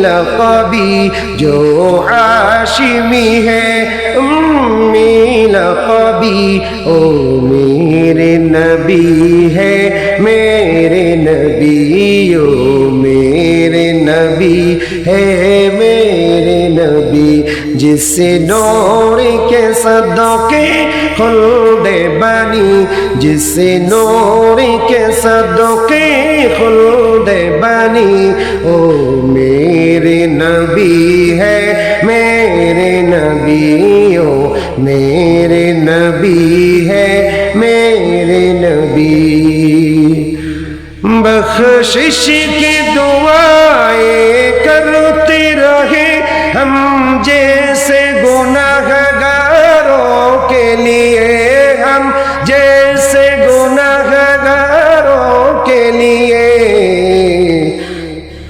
لقبی جو ہاشمی ہے۔ امی لقبی، او میرے نبی ہے۔ میرے نبی، او میرے نبی ہے۔ میرے نبی، جس سے نور کے صدوں کے خلد بنی۔ جس سے نور کے صدوں کے خلد بنی او میرے نبی ہے، میرے نبی، او میرے نبی ہے، میرے نبی۔ بخشش کی دعائیں کرتے رہے ہم جیسے گناہ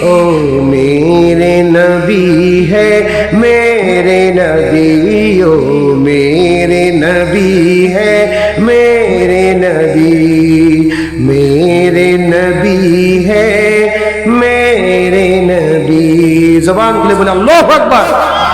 او میرے نبی ہے، میرے نبی او میرے نبی ہے، میرے نبی میرے نبی ہے، میرے نبی۔ زبان کے لیے بولے، اللہ اکبر۔